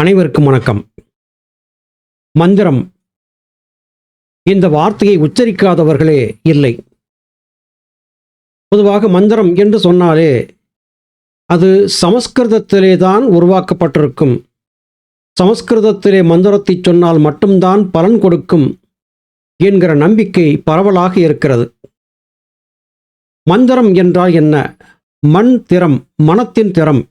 அனைவருக்கும் வணக்கம். மந்திரம். இந்த வார்த்தையை உச்சரிக்காதவர்களே இல்லை. பொதுவாக மந்திரம் என்று சொன்னாலே அது சமஸ்கிருதத்திலே தான் உருவாக்கப்பட்டிருக்கும். சமஸ்கிருதத்திலே மந்திரத்தை சொன்னால் மட்டும்தான் பலன் கொடுக்கும் என்கிற நம்பிக்கை பரவலாக இருக்கிறது. மந்திரம் என்றால் என்ன? மண் திறம் மனத்தின் திறம்.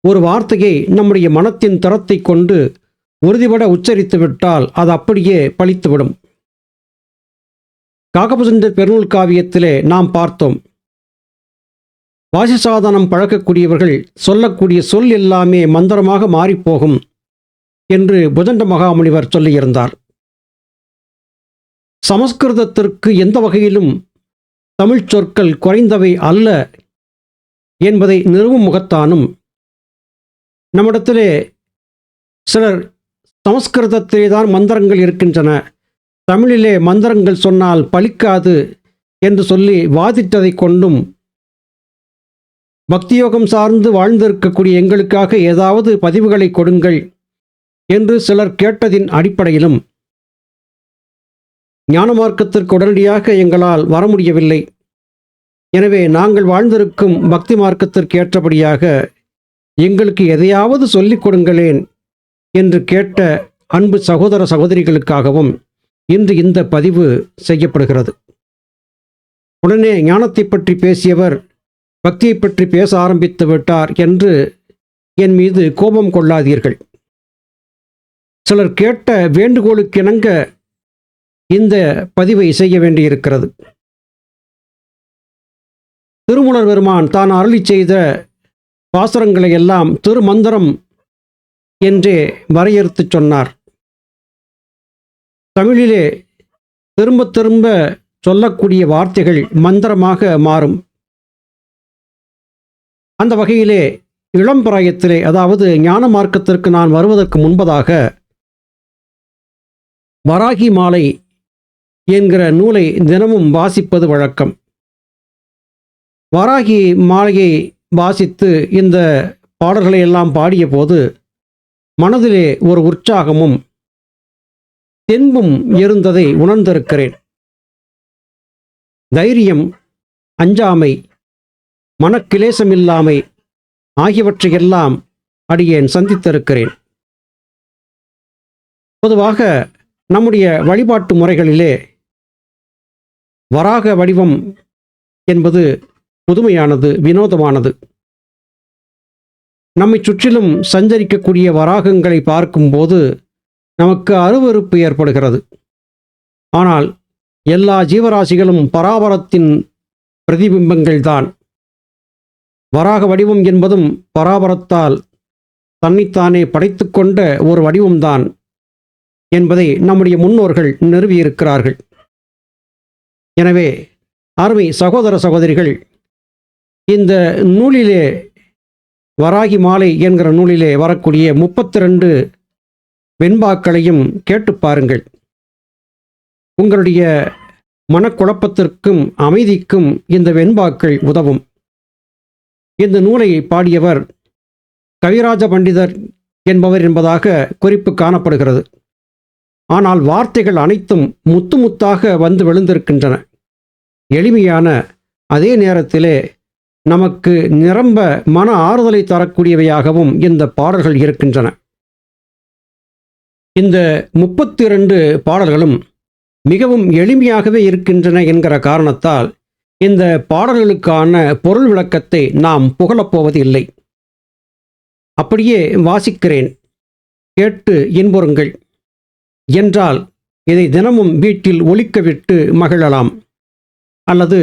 ஒரு வார்த்தையை நம்முடைய மனத்தின் தரத்தை கொண்டு உறுதிபட உச்சரித்து விட்டால் அது அப்படியே பழித்துவிடும். காகபுசந்த பெருநூல் காவியத்திலே நாம் பார்த்தோம். வாசிசாதனம் பழக்கக்கூடியவர்கள் சொல்லக்கூடிய சொல் எல்லாமே மந்திரமாக மாறிப்போகும் என்று புஜண்ட மகாமுனிவர் சொல்லியிருந்தார். சமஸ்கிருதத்திற்கு எந்த வகையிலும் தமிழ்ச் சொற்கள் குறைந்தவை அல்ல என்பதை நிறுவும் முகத்தானும் நம்மிடத்திலே சிலர் சமஸ்கிருதத்திலே தான் மந்திரங்கள் இருக்கின்றன. தமிழிலே மந்திரங்கள் சொன்னால் பலிக்காது என்று சொல்லி வாதிட்டதை கொண்டும் பக்தியோகம் சார்ந்து வாழ்ந்திருக்கக்கூடிய எங்களுக்காக ஏதாவது பதிவுகளை கொடுங்கள் என்று சிலர் கேட்டதின் அடிப்படையிலும் ஞான மார்க்கத்திற்கு உடனடியாக எங்களால் வர முடியவில்லை. எனவே நாங்கள் வாழ்ந்திருக்கும் பக்தி மார்க்கத்திற்கு ஏற்றபடியாக எங்களுக்கு எதையாவது சொல்லிக் கொடுங்களேன் என்று கேட்ட அன்பு சகோதர சகோதரிகளுக்காகவும் இன்று இந்த பதிவு செய்யப்படுகிறது. உடனே ஞானத்தை பற்றி பேசியவர் பக்தியை பற்றி பேச ஆரம்பித்து விட்டார் என்று என் மீது கோபம் கொள்ளாதீர்கள். சிலர் கேட்ட வேண்டுகோளுக்கிணங்க இந்த பதிவை செய்ய வேண்டியிருக்கிறது. திருமுலர் பெருமான் தான் அருளி செய்த பாசுரங்களை எல்லாம் திருமந்திரம் என்றே வரையறுத்து சொன்னார். தமிழிலே திரும்ப திரும்ப சொல்லக்கூடிய வார்த்தைகள் மந்திரமாக மாறும். அந்த வகையிலே இளம் பிராயத்திலே அதாவது ஞான மார்க்கத்திற்கு நான் வருவதற்கு முன்பதாக வராகி மாலை என்கிற நூலை தினமும் வாசிப்பது வழக்கம். வராகி மாலையை வாசித்து இந்த பாடல்களை எல்லாம் பாடிய போது மனதிலே ஒரு உற்சாகமும் தென்பும் இருந்ததை உணர்ந்திருக்கிறேன். தைரியம் அஞ்சாமை மனக்கிலேசமில்லாமை ஆகியவற்றையெல்லாம் அடியேன் சந்தித்திருக்கிறேன். பொதுவாக நம்முடைய வழிபாட்டு முறைகளிலே வராக வடிவம் என்பது புதுமையானது வினோதமானது. நம்மை சுற்றிலும் சஞ்சரிக்கக்கூடிய வராகங்களை பார்க்கும்போது நமக்கு அருவருப்பு ஏற்படுகிறது. ஆனால் எல்லா ஜீவராசிகளும் பராபரத்தின் பிரதிபிம்பங்கள்தான் வராக வடிவம் என்பதும் பராபரத்தால் தன்னைத்தானே படைத்துக்கொண்ட ஒரு வடிவம்தான் என்பதை நம்முடைய முன்னோர்கள் நிறுவியிருக்கிறார்கள். எனவே அருமை சகோதர சகோதரிகள் இந்த நூலிலே வராகி மாலை என்கிற நூலிலே வரக்கூடிய முப்பத்தி ரெண்டு வெண்பாக்களையும் கேட்டு பாருங்கள். உங்களுடைய மனக்குழப்பத்திற்கும் அமைதிக்கும் இந்த வெண்பாக்கள் உதவும். இந்த நூலை பாடியவர் கவிராஜ பண்டிதர் என்பவர் என்பதாக குறிப்பு காணப்படுகிறது. ஆனால் வார்த்தைகள் அனைத்தும் முத்து முத்தாக வந்து விழுந்திருக்கின்றன. எளிமையான அதே நேரத்திலே நமக்கு நிரம்ப மன ஆறுதலை தரக்கூடியவையாகவும் இந்த பாடல்கள் இருக்கின்றன. இந்த முப்பத்தி இரண்டு பாடல்களும் மிகவும் எளிமையாகவே இருக்கின்றன என்கிற காரணத்தால் இந்த பாடல்களுக்கான பொருள் விளக்கத்தை நாம் புகழப்போவது இல்லை அப்படியே வாசிக்கிறேன். கேட்டு இன்புறுங்கள். என்றால் இதை தினமும் வீட்டில் ஒழிக்கவிட்டு மகிழலாம். அல்லது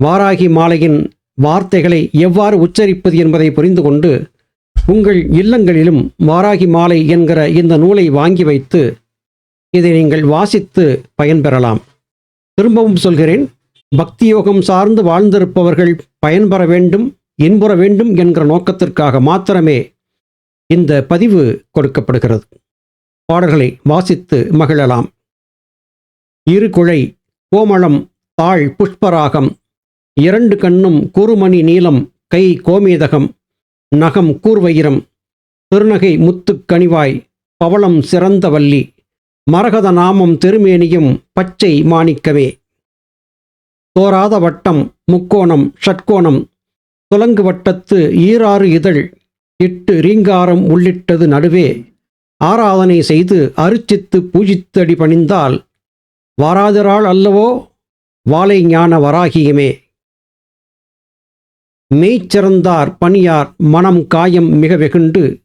வாராகி மாலையின் வார்த்தைகளை எவ்வாறு உச்சரிப்பது என்பதை புரிந்து கொண்டு உங்கள் இல்லங்களிலும் வாராகி மாலை என்கிற இந்த நூலை வாங்கி வைத்து இதை நீங்கள் வாசித்து பயன்பெறலாம். திரும்பவும் சொல்கிறேன் பக்தி யோகம் சார்ந்து வாழ்ந்திருப்பவர்கள் பயன்பெற வேண்டும் இன்புற வேண்டும் என்கிற நோக்கத்திற்காக மாத்திரமே இந்த பதிவு கொடுக்கப்படுகிறது. பாடல்களை வாசித்து மகிழலாம். இருகுழை கோமளம் தாழ் புஷ்பராகம் இரண்டு கண்ணும் குறுமணி நீளம் கை கோமேதகம் நகம் கூர்வயிரம் திருநகை முத்துக்கணிவாய் பவளம் சிறந்த வள்ளி மரகத நாமம் திருமேனியும் பச்சை மாணிக்கமே. தோராத வட்டம் முக்கோணம் ஷட்கோணம் துலங்கு வட்டத்து ஈராறு இதழ் இட்டு ரீங்காரம் உள்ளிட்டது நடுவே. ஆராதனை செய்து அருச்சித்து பூஜித்தடி பணிந்தால் வாராதிராள் அல்லவோ வாழை ஞான வராகியமே. மெய்ச்சிறந்தார் பணியார் மனம் காயம் மிக வெகுண்டு.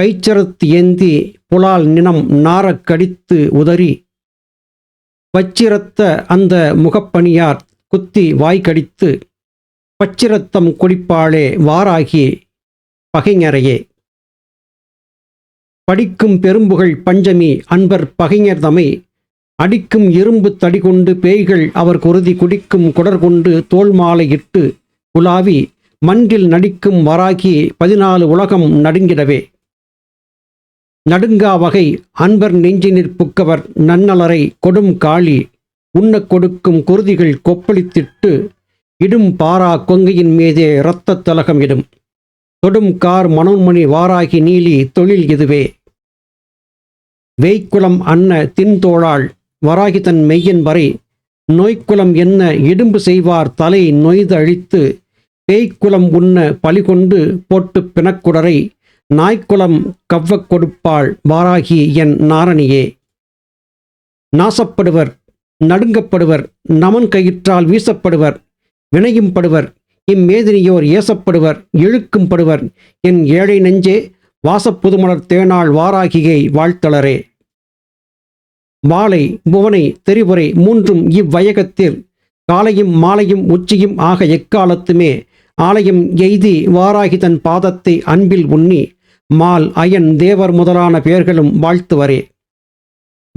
கைச்சரத்து ஏந்தி புலால் நினம் நாரக் கடித்து உதறி. பச்சிரத்த அந்த முகப்பணியார் குத்தி வாய் கடித்து. பச்சிரத்தம் குடிப்பாளே வாராகி பகைஞரையே. படிக்கும் பெரும்புகழ் பஞ்சமி அன்பர் பகைஞர் தமை. அடிக்கும் இரும்பு தடி கொண்டு பேய்கள் அவர் குருதி குடிக்கும் குடர் கொண்டு தோல் மாலை இட்டு. குலாவி மன்றில் நடிக்கும் வராகி பதினாலு உலகம் நடுங்கிடவே. நடுங்கா வகை அன்பர் நெஞ்சி நிற்புக்கவர் நன்னலரை கொடும் காளி உண்ணக் கொடுக்கும் குருதிகள் கொப்பளித்திட்டு இடும் பாரா கொங்கையின் மீதே இரத்தத் தலகம் இடும். தொடும் கார் மனோன்மணி வாராகி நீலி தொழில் இதுவே. வேய்க்குலம் அன்ன தின்தோளாள் வராகி தன் மெய்யன் வரை நோய்க்குளம் என்ன இடும்பு செய்வார் தலை நொய்து அழித்து பேய்க்குளம் உண்ண பலிகொண்டு போட்டு பிணக்குடரை நாய்க்குலம் கவ்வக் கொடுப்பாள் வாராகி என் நாரணியே. நாசப்படுவர் நடுங்கப்படுவர் நமன் கயிற்றால் வீசப்படுவர் வினையும் படுவர் இம்மேதினியோர் ஏசப்படுவர் இழுக்கும் படுவர் என் ஏழை நெஞ்சே வாசப்புதுமலர் தேனாள் வாராகியை வாழ்த்தளரே. மாலை புவனை தெரிவுரை மூன்றும் இவ்வயகத்தில் காலையும் மாலையும் உச்சியும் ஆக எக்காலத்துமே ஆலயம் எய்தி வாராகி தன் பாதத்தை அன்பில் உண்ணி மால் அயன் தேவர் முதலான பெயர்களும் வாழ்த்துவரே.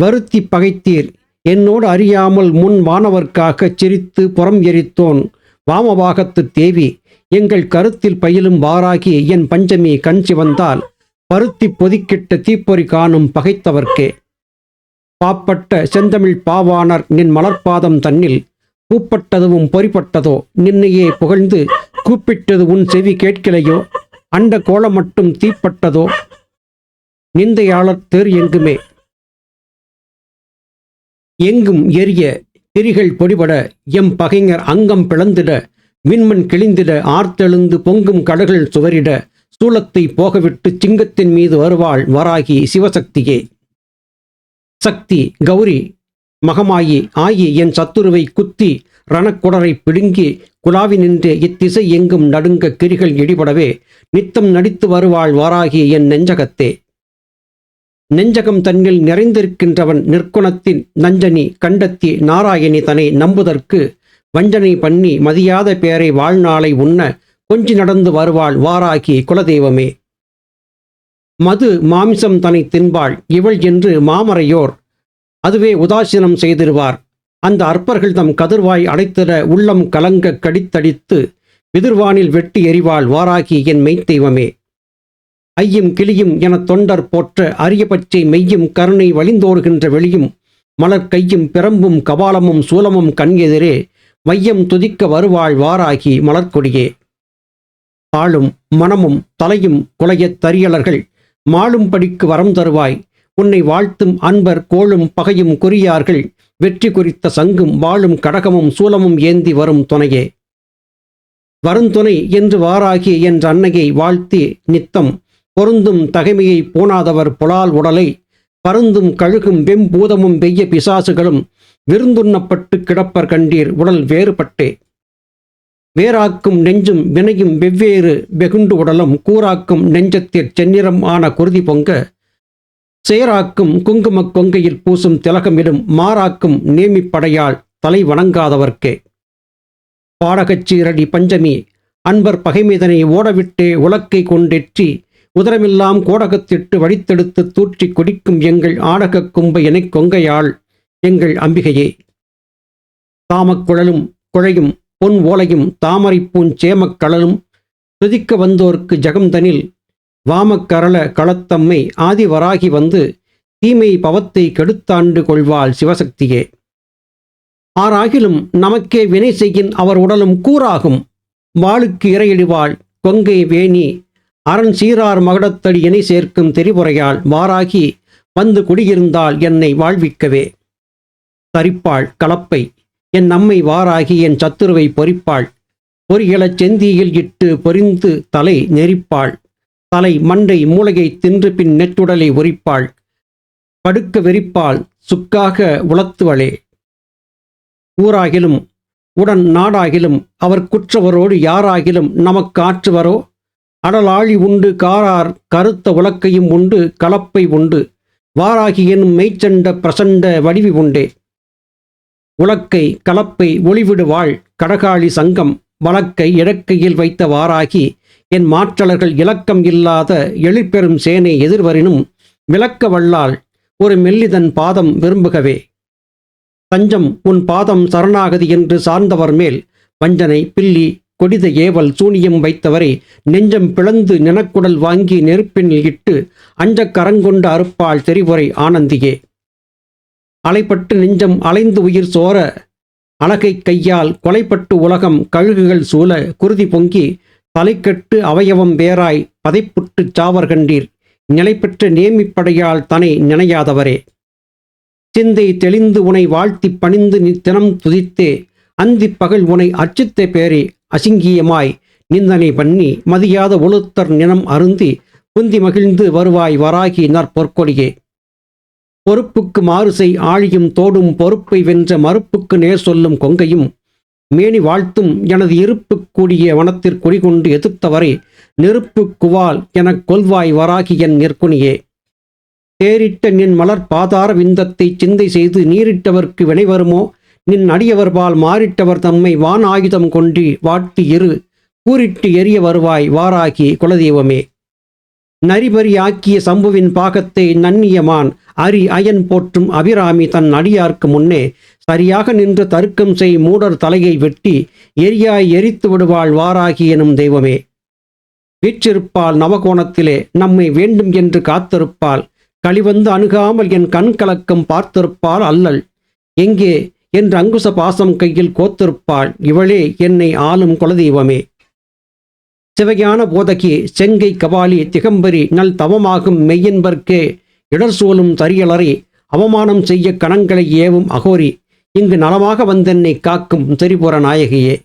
வருத்தி பகைத்தீர் என்னோடு அறியாமல் முன் வானவர்க்காகச் சிரித்து புறம் எரித்தோன் வாமபாகத்து தேவி எங்கள் கருத்தில் பயிலும் வாராகி என் பஞ்சமி கண் சிவந்தால் பருத்தி பொதிக்கிட்ட தீப்பொறி காணும் பகைத்தவர்க்கே. பாப்பட்ட செந்தமிழ் பாவாணர் நின் மலர்பாதம் தன்னில் பூப்பட்டதுவும் பொறிப்பட்டதோ நின்னையே புகழ்ந்து கூப்பிட்டது உன் செவி கேட்கலையோ? அண்ட கோலம் மட்டும் தீப்பட்டதோ? நிந்தையாளர் தேர் எங்குமே? எங்கும் எரிய திரிகள் பொடிபட எம் பகைஞர் அங்கம் பிளந்திட விண்மண் கிழிந்திட ஆர்த்தெழுந்து பொங்கும் கடல்கள் சுவரிட சூலத்தை போகவிட்டு சிங்கத்தின் மீது வருவாள் வராகி சிவசக்தியே. சக்தி கௌரி மகமாயி ஆகி என் சத்துருவை குத்தி ரணக்குடரை பிடுங்கி குலாவி நின்று இத்திசை எங்கும் நடுங்க கிரிகள் இடிபடவே நித்தம் நடித்து வருவாள் வாராகி என் நெஞ்சகத்தே. நெஞ்சகம் தன்னில் நிறைந்திருக்கின்றவன் நிற்குணத்தின் நஞ்சனி கண்டத்தி நாராயணி தன்னை நம்புதற்கு வஞ்சனை பண்ணி மதியாத பேரை வாழ்நாளை உண்ண கொஞ்சி நடந்து வருவாள் வாராகி குலதெய்வமே. மது மாமிசம் தன்னை தின்பாள் இவள் என்று மாமரையோர் அதுவே உதாசீனம் செய்திருவார். அந்த அற்பர்கள் தம் கதிர்வாய் அடைத்திட உள்ளம் கலங்க கடித்தடித்து விதிர்வானில் வெட்டி எறிவாள் வாராகி என் மெய்த்தெய்வமே ஐயும் கிளியும் என தொண்டர் போற்ற அரிய பச்சை மெய்யும் கருணை வழிந்தோடுகின்ற வெளியும் மலர் கையும் பிரம்பும் கபாலமும் சூலமும் கண் எதிரே மையம் துதிக்க வருவாள் வாராகி மலர்க்கொடியே ஆளும் மனமும் தலையும் குலையத் தரியலர்கள் மாளும் படிக்கு வரம் தருவாய் உன்னை வாழ்த்தும் அன்பர் கோளும் பகையும் குறியார்கள் வெற்றி குறித்த சங்கும் வாழும் கடகமும் சூலமும் ஏந்தி வரும் துணையே. வருந்துணை என்று வாராகி என்ற அன்னையை வாழ்த்தி நித்தம் பொருந்தும் தகைமையை பூணாதவர் புலால் உடலை பருந்தும் கழுகும் வெம்பூதமும் வெய்ய பிசாசுகளும் விருந்துண்ணப்பட்டு கிடப்பர் கண்டீர் உடல் வேறுபட்டே. வேறாக்கும் நெஞ்சும் வினையும் வெவ்வேறு வெகுண்டு உடலும் கூறாக்கும் நெஞ்சத்திற் செந்நிறம் ஆன குருதி பொங்க சேராக்கும் குங்குமக் கொங்கையில் பூசும் திலகமிடும் மாறாக்கும் நேமிப்படையால் தலை வணங்காதவர்க்கே. பாடகச்சீரடி பஞ்சமி அன்பர் பகைமீதனை ஓடவிட்டே உலக்கை கொண்டெற்றி உதரமெல்லாம் கோடகத்திட்டு வழித்தெடுத்து தூற்றி குடிக்கும் எங்கள் ஆடகக் கும்ப எனைக் கொங்கையாள் எங்கள் அம்பிகையே. தாமக்குழலும் குழையும் பொன் ஓலையும் தாமரைப்பூஞ்சேமக் கடலும் துதிக்க வந்தோர்க்கு ஜகம்தனில் வாமக்கரள களத்தம்மை ஆதிவராகி வந்து தீமை பவத்தை கெடுத்தாண்டு கொள்வாள் சிவசக்தியே. ஆறாகிலும் நமக்கே வினை செய்யின் அவர் உடலும் கூறாகும். வாளுக்கு இரையிடுவாள் கொங்கை வேணி அரண் சீரார் மகடத்தடி இணை சேர்க்கும் தெரிவுரையால் வாராகி வந்து குடியிருந்தால் என்னை வாழ்விக்கவே. தரிப்பாள் கலப்பை என் நம்மை வாராகி என் சத்துருவை பொறிப்பாள். பொறிகளச் செந்தியில் இட்டு பொரிந்து தலை நெறிப்பாள் தலை மண்டை மூளையை தின்று பின் நெட்டுடலை உரிப்பாள். படுக்க வெறிப்பாள் சுக்காக உளத்துவளே. ஊராகிலும் உடன் நாடாகிலும் அவர் குற்றவரோடு யாராகிலும் நமக்கு ஆற்றுவரோ? அடலாழி உண்டு காரார் கருத்த உலக்கையும் உண்டு கலப்பை உண்டு. வாராகி எனும் மெய்ச்சண்ட பிரசண்ட வடிவி உண்டே. உலக்கை கலப்பை ஒளிவிடுவாள் கடகாளி சங்கம் வழக்கை இடக்கையில் வைத்த வாராகி என் மாற்றலர்கள் இலக்கம் இல்லாத எழிற்பெறும் சேனை எதிர்வரினும் விளக்க வல்லால் ஒரு மெல்லிதன் பாதம் விரும்புகவே. தஞ்சம் உன் பாதம் சரணாகதி என்று சார்ந்தவர் மேல் வஞ்சனை பில்லி கொடித ஏவல் சூனியம் வைத்தவரை நெஞ்சம் பிளந்து நினக்குடல் வாங்கி நெருப்பினில் இட்டு அஞ்சக் கரங்கொண்டு அறுப்பாள் தெரிவுரை ஆனந்தியே. அலைப்பட்டு நெஞ்சம் அலைந்து உயிர் சோர அழகை கையால் கொலைப்பட்டு உலகம் கழுகுகள் சூழ குருதி பொங்கி தலைக்கெட்டு அவயவம் வேறாய் பதைப்புட்டுச் சாவர் கண்டீர். நிலைபெற்ற நேமிப்படையால் தனை நினையாதவரே. சிந்தை தெளிந்து உனை வாழ்த்தி பணிந்து நீ தினம் துதித்தே. அந்தி பகல் உனை அச்சித்த பேரே அசிங்கியமாய் நிந்தனை பண்ணி மதியாத ஒழுத்தர் நினம் அருந்தி குந்தி மகிழ்ந்து வருவாய் வராகி நற்பொற்கொடியே. பொறுப்புக்கு மாறுசை ஆழியும் தோடும் பொறுப்பை வென்ற மறுப்புக்கு நேர் சொல்லும் கொங்கையும் மேனி வாழ்த்தும் எனது இருப்பு கூடிய வனத்திற் குடிகொண்டு எதிர்த்தவரை நெருப்பு குவால் எனக் கொல்வாய் வராகி என் நெற்குனியே தேரிட்ட நின் மலர் பாதார விந்தத்தை சிந்தை செய்து நீரிட்டவர்க்கு வினை வருமோ? நின் அடியவர்பால் மாறிட்டவர் தம்மை வான் ஆயுதம் கொண்டு வாட்டி இரு கூறிட்டு எரிய வருவாய் வாராகி குலதெய்வமே. நரிபரி ஆக்கிய சம்புவின் பாகத்தை நன்னியமான் அரி அயன் போற்றும் அபிராமி தன் அடியார்க்கு முன்னே சரியாக நின்று தருக்கம் செய் மூடர் தலையை வெட்டி எரியாய் எரித்து விடுவாள் வாராகி எனும் தெய்வமே. வீற்றிருப்பாள் நவகோணத்திலே நம்மை வேண்டும் என்று காத்திருப்பாள். களிவந்து அணுகாமல் என் கண் கலக்கம் பார்த்திருப்பாள் அல்லல். எங்கே? என்று அங்குச பாசம் கையில் கோத்திருப்பாள். இவளே என்னை ஆளும் குலதெய்வமே. சிவஞான போதகி செங்கை கபாலி திகம்பரி நல் தவமாகும் மெய்யன்பர்க்கே இடர் சூழும் தரியலறை அவமானம் செய்ய கணங்களை ஏவும் அகோரி. இங்கு நலமாக வந்தென்னை காக்கும் திரிபுர நாயகியே.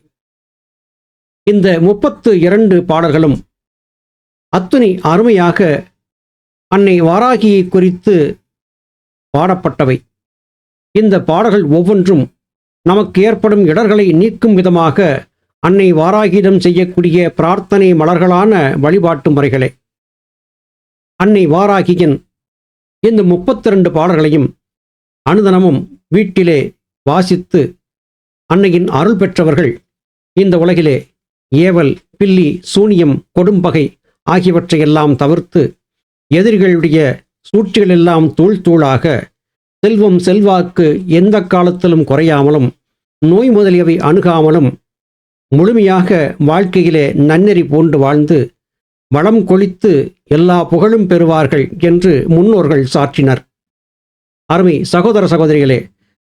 இந்த முப்பத்து இரண்டு பாடல்களும் அத்துணை அருமையாக அன்னை வாராகியை குறித்து பாடப்பட்டவை. இந்த பாடல்கள் ஒவ்வொன்றும் நமக்கு ஏற்படும் இடர்களை நீக்கும் விதமாக அன்னை வாராகியிடம் செய்யக்கூடிய பிரார்த்தனை மலர்களான வழிபாட்டு முறைகளே. அன்னை வாராகியின் இந்த முப்பத்திரண்டு பாடல்களையும் அனுதனமும் வீட்டிலே வாசித்து அன்னையின் அருள் பெற்றவர்கள் இந்த உலகிலே ஏவல் பில்லி சூனியம் கொடும்பகை ஆகியவற்றையெல்லாம் தவிர்த்து எதிரிகளுடைய சூழ்ச்சிகளெல்லாம் தூள் தூளாக செல்வம் செல்வாக்கு எந்த காலத்திலும் குறையாமலும் நோய் முதலியவை அணுகாமலும் முழுமையாக வாழ்க்கையிலே நன்னெறி பூண்டு வாழ்ந்து வளம் கொளித்து எல்லா புகழும் பெறுவார்கள் என்று முன்னோர்கள் சாற்றினர். அருமை சகோதர சகோதரிகளே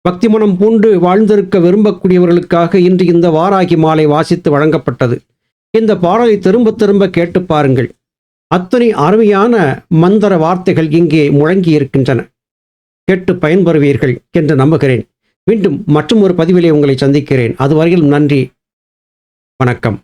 பக்தி மனம் பூண்டு வாழ்ந்திருக்க விரும்பக்கூடியவர்களுக்காக இன்று இந்த வாராகி மாலை வாசித்து வழங்கப்பட்டது. இந்த பாடலை திரும்ப திரும்ப கேட்டு பாருங்கள். அத்தனை அருமையான மந்திர வார்த்தைகள் இங்கே முழங்கி இருக்கின்றன கேட்டு பயன்பெறுவீர்கள் என்று நம்புகிறேன். மீண்டும் மற்றும் ஒரு பதிவிலே உங்களை சந்திக்கிறேன். அதுவரையில் நன்றி. வணக்கம்.